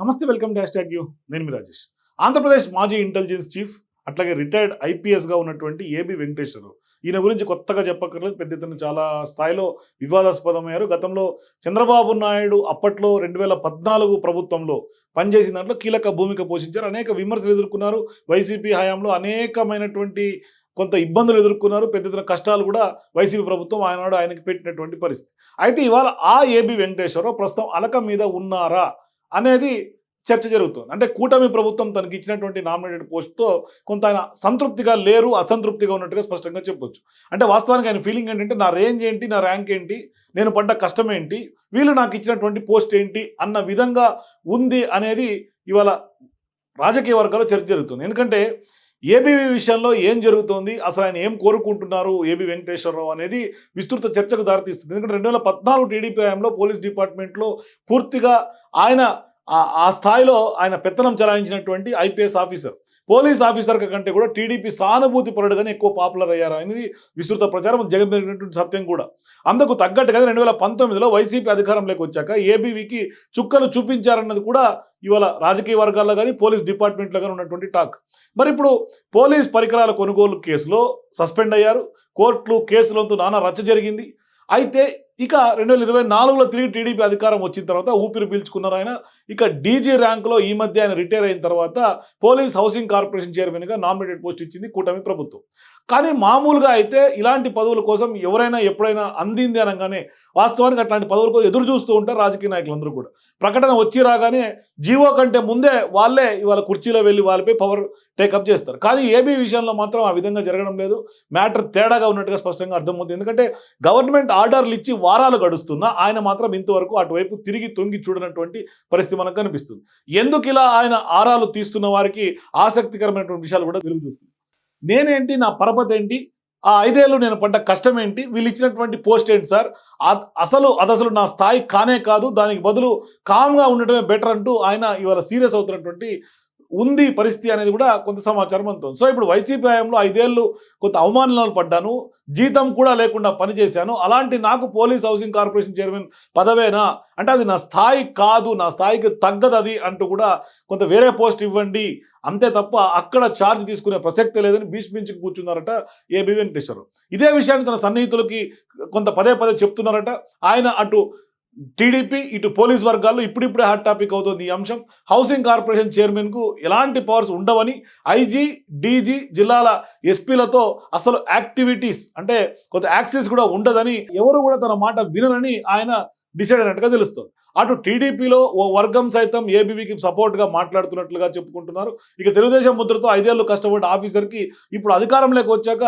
నమస్తే welcome dash tag you. నేను మీ రాజేష్. ఆంధ్రప్రదేశ్ మాజీ ఇంటెలిజెన్స్ చీఫ్ అట్లాగే రిటైర్డ్ ఐపీఎస్గా ఉన్నటువంటి ఏబి వెంకటేశ్వరరావు. ఈయన గురించి కొత్తగా చెప్పక్కర్లేదు పెద్ద ఎత్తున చాలా స్థాయిలో వివాదాస్పదమయ్యారు. గతంలో చంద్రబాబు నాయుడు అప్పట్లో రెండు వేల పద్నాలుగు ప్రభుత్వంలో పనిచేసిన దాంట్లో కీలక భూమిక పోషించారు. అనేక విమర్శలు ఎదుర్కొన్నారు. వైసీపీ హయాంలో అనేకమైనటువంటి కొంత ఇబ్బందులు ఎదుర్కొన్నారు. పెద్ద ఎత్తున కష్టాలు కూడా వైసీపీ ప్రభుత్వం ఆయనాడు ఆయనకి పెట్టినటువంటి పరిస్థితి. అయితే ఇవాళ ఆ ఏబి వెంకటేశ్వరరావు ప్రస్తుతం అలక మీద ఉన్నారా? అనేది చర్చ జరుగుతుంది. అంటే కూటమి ప్రభుత్వం తనకి ఇచ్చినటువంటి నామినేటెడ్ పోస్ట్తో కొంత ఆయన సంతృప్తిగా లేరు అసంతృప్తిగా ఉన్నట్టుగా స్పష్టంగా చెప్పొచ్చు. అంటే వాస్తవానికి ఆయన ఫీలింగ్ ఏంటంటే నా రేంజ్ ఏంటి నా ర్యాంక్ ఏంటి నేను పడ్డ కష్టం ఏంటి వీళ్ళు నాకు ఇచ్చినటువంటి పోస్ట్ ఏంటి అన్న విధంగా ఉంది అనేది ఇవాళ రాజకీయ వర్గాల్లో చర్చ జరుగుతుంది. ఎందుకంటే ఏబీవీ విషయంలో ఏం జరుగుతోంది? అసలు ఆయన ఏం కోరుకుంటున్నారు? ఏబీ వెంకటేశ్వరరావు అనేది విస్తృత చర్చకు దారితీస్తుంది. ఎందుకంటే రెండు వేల పద్నాలుగు టీడీపీ హయాంలో పోలీస్ డిపార్ట్మెంట్లో పూర్తిగా ఆయన ఆ- ఆ స్థాయిలో ఆయన పెత్తనం చలాయించినటువంటి ఐపీఎస్ ఆఫీసర్. పోలీస్ ఆఫీసర్ కంటే కూడా టీడీపీ సానుభూతి పరుడుగానే ఎక్కువ పాపులర్ అయ్యారు. అనేది విస్తృత ప్రచారం జగమెరిగినటువంటి సత్యం కూడా. అందుకు తగ్గట్టుగానే రెండు వేల పంతొమ్మిదిలో వైసీపీ అధికారంలోకి వచ్చాక ఏబీవీకి చుక్కలు చూపించారన్నది కూడా ఇవాళ రాజకీయ వర్గాల్లో కానీ పోలీస్ డిపార్ట్మెంట్లో కానీ ఉన్నటువంటి టాక్. మరి ఇప్పుడు పోలీస్ పరికరాల కొనుగోలు కేసులో సస్పెండ్ అయ్యారు. కోర్టులు కేసులంతా నానా రచ్చ జరిగింది. అయితే ఇక రెండు వేల ఇరవై నాలుగులో తిరిగి టీడీపీ అధికారం వచ్చిన తర్వాత ఊపిరి పీల్చుకున్నారు ఆయన. ఇక డీజీ ర్యాంకులో ఈ మధ్య ఆయన రిటైర్ అయిన తర్వాత పోలీస్ హౌసింగ్ కార్పొరేషన్ చైర్మన్గా నామినేటెడ్ పోస్ట్ ఇచ్చింది కూటమి ప్రభుత్వం. కానీ మామూలుగా అయితే ఇలాంటి పదవుల కోసం ఎవరైనా ఎప్పుడైనా అందింది అనగానే వాస్తవానికి అట్లాంటి పదవుల కోసం ఎదురు చూస్తూ ఉంటారు రాజకీయ నాయకులందరూ కూడా. ప్రకటన వచ్చి రాగానే జీవో కంటే ముందే వాళ్ళే ఇవాళ కుర్చీలో వెళ్ళి వాళ్ళపై పవర్ టేకప్ చేస్తారు. కానీ ఏబీ విషయంలో మాత్రం ఆ విధంగా జరగడం లేదు. మ్యాటర్ తేడాగా ఉన్నట్టుగా స్పష్టంగా అర్థమవుతుంది. ఎందుకంటే గవర్నమెంట్ ఆర్డర్లు ఇచ్చి వారాలు గడుస్తున్నా ఆయన మాత్రం ఇంతవరకు అటువైపు తిరిగి తొంగి చూడనటువంటి పరిస్థితి మనకు కనిపిస్తుంది. ఎందుకు ఇలా ఆయన ఆరాలు తీస్తున్న వారికి ఆసక్తికరమైనటువంటి విషయాలు కూడా వెలుగు చూస్తుంది. నేనేంటి నా పరపతి ఏంటి? ఆ ఐదేళ్ళు నేను పడ్డ కష్టం ఏంటి? వీళ్ళు ఇచ్చినటువంటి పోస్ట్ ఏంటి సార్? అసలు అదసలు నా స్థాయి కానే కాదు. దానికి బదులు కామ్గా ఉండటమే బెటర్ అంటూ ఆయన ఇవాళ సీరియస్ అవుతున్నటువంటి ఉంది పరిస్థితి అనేది కూడా కొంత సమాచారం అందుతుంది. సో ఇప్పుడు వైసీపీ హయాంలో ఐదేళ్ళు కొంత అవమానాలు పడ్డాను జీతం కూడా లేకుండా పనిచేశాను అలాంటి నాకు పోలీస్ హౌసింగ్ కార్పొరేషన్ చైర్మన్ పదవేనా? అంటే అది నా స్థాయి కాదు నా స్థాయికి తగ్గదు అది అంటూ కూడా కొంత వేరే పోస్ట్ ఇవ్వండి అంతే తప్ప అక్కడ ఛార్జ్ తీసుకునే ప్రసక్తే లేదని భీష్మించి కూర్చున్నారట ఏబి వెంకటేశ్వరరావు. ఇదే విషయాన్ని తన సన్నిహితులకి కొంత పదే పదే చెప్తున్నారట. ఆయన అటు టీడీపీ ఇటు పోలీస్ వర్గాల్లో ఇప్పుడిప్పుడే హాట్ టాపిక్ అవుతుంది. ఈ అంశం హౌసింగ్ కార్పొరేషన్ చైర్మన్కు ఎలాంటి పవర్స్ ఉండవని ఐజీ డీజీ జిల్లాల ఎస్పీలతో అసలు యాక్టివిటీస్ అంటే కొంత యాక్సెస్ కూడా ఉండదని ఎవరు కూడా తన మాట వినరని ఆయన డిసైడ్ అయినట్టుగా తెలుస్తుంది. అటు టీడీపీలో ఓ వర్గం సైతం ఏబీవీకి సపోర్ట్గా మాట్లాడుతున్నట్లుగా చెప్పుకుంటున్నారు. ఇక తెలుగుదేశం ముద్రతో ఐదేళ్ళు కష్టపడ్డ ఆఫీసర్కి ఇప్పుడు అధికారంలోకి వచ్చాక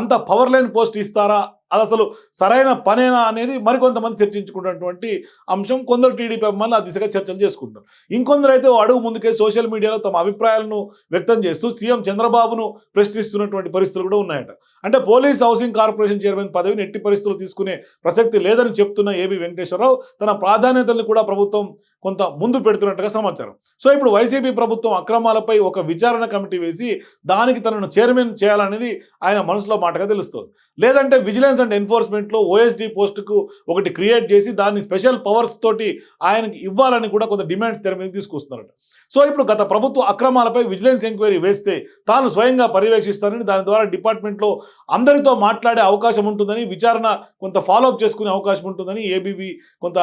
అంత పవర్ లైన్ పోస్ట్ ఇస్తారా? అది అసలు సరైన పనేనా అనేది మరికొంతమంది చర్చించుకున్నటువంటి అంశం. కొందరు టీడీపీ అభిమానులు ఆ దిశగా చర్చలు చేసుకుంటారు ఇంకొందరు అయితే అడుగు ముందుకే సోషల్ మీడియాలో తమ అభిప్రాయాలను వ్యక్తం చేస్తూ సీఎం చంద్రబాబును ప్రశ్నిస్తున్నటువంటి పరిస్థితులు కూడా ఉన్నాయట. అంటే పోలీస్ హౌసింగ్ కార్పొరేషన్ చైర్మన్ పదవిని ఎట్టి పరిస్థితులు తీసుకునే ప్రసక్తి లేదని చెప్తున్న ఏబి వెంకటేశ్వరరావు తన ప్రాధాన్యతలను కూడా ప్రభుత్వం కొంత ముందు పెడుతున్నట్టుగా సమాచారం. సో ఇప్పుడు వైసీపీ ప్రభుత్వం అక్రమాలపై ఒక విచారణ కమిటీ వేసి దానికి తనను చైర్మన్ చేయాలనేది ఆయన మనసులో మాటగా తెలుస్తుంది. లేదంటే విజిలెన్స్ అండ్ ఎన్ఫోర్స్మెంట్లో ఓఎస్డి పోస్టుకు ఒకటి క్రియేట్ చేసి దాన్ని స్పెషల్ పవర్స్ తోటి ఆయనకి ఇవ్వాలని కూడా కొంత డిమాండ్స్ తెర మీద తీసుకొస్తున్నారట. సో ఇప్పుడు గత ప్రభుత్వ అక్రమాలపై విజిలెన్స్ ఎంక్వైరీ వేస్తే తాను స్వయంగా పర్యవేక్షిస్తానని దాని ద్వారా డిపార్ట్మెంట్లో అందరితో మాట్లాడే అవకాశం ఉంటుందని విచారణ కొంత ఫాలోఅప్ చేసుకునే అవకాశం ఉంటుందని ఏబీబీ కొంత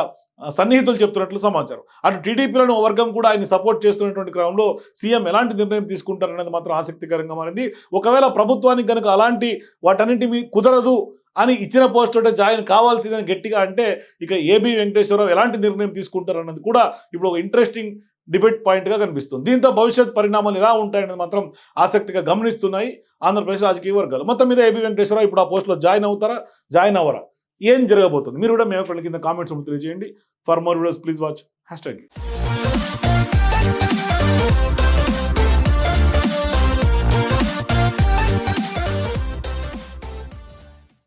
సన్నిహితులు చెప్తున్నట్లు సమాచారం. అటు టీడీపీలను వర్గం కూడా ఆయన సపోర్ట్ చేస్తున్నటువంటి క్రమంలో సీఎం ఎలాంటి నిర్ణయం తీసుకుంటారనేది మాత్రం ఆసక్తికరంగా మారింది. ఒకవేళ ప్రభుత్వానికి కనుక అలాంటి వాటన్నింటి మీ కుదరదు అని ఇచ్చిన పోస్ట్ అంటే జాయిన్ కావాల్సిందని గట్టిగా అంటే ఇక ఏబి వెంకటేశ్వరరావు ఎలాంటి నిర్ణయం తీసుకుంటారు అన్నది కూడా ఇప్పుడు ఒక ఇంట్రెస్టింగ్ డిబేట్ పాయింట్గా కనిపిస్తుంది. దీంతో భవిష్యత్ పరిణామాలు ఎలా ఉంటాయనేది మాత్రం ఆసక్తిగా గమనిస్తున్నాయి ఆంధ్రప్రదేశ్ రాజకీయ వర్గాలు. మొత్తం మీద ఏబి వెంకటేశ్వరరావు ఇప్పుడు ఆ పోస్ట్లో జాయిన్ అవుతారా? జాయిన్ అవ్వరా? ఏం జరగబోతుంది? మీరు కూడా మేము అభిప్రాయం కింద కామెంట్స్ తెలియజేయండి. For more videos please watch hashtag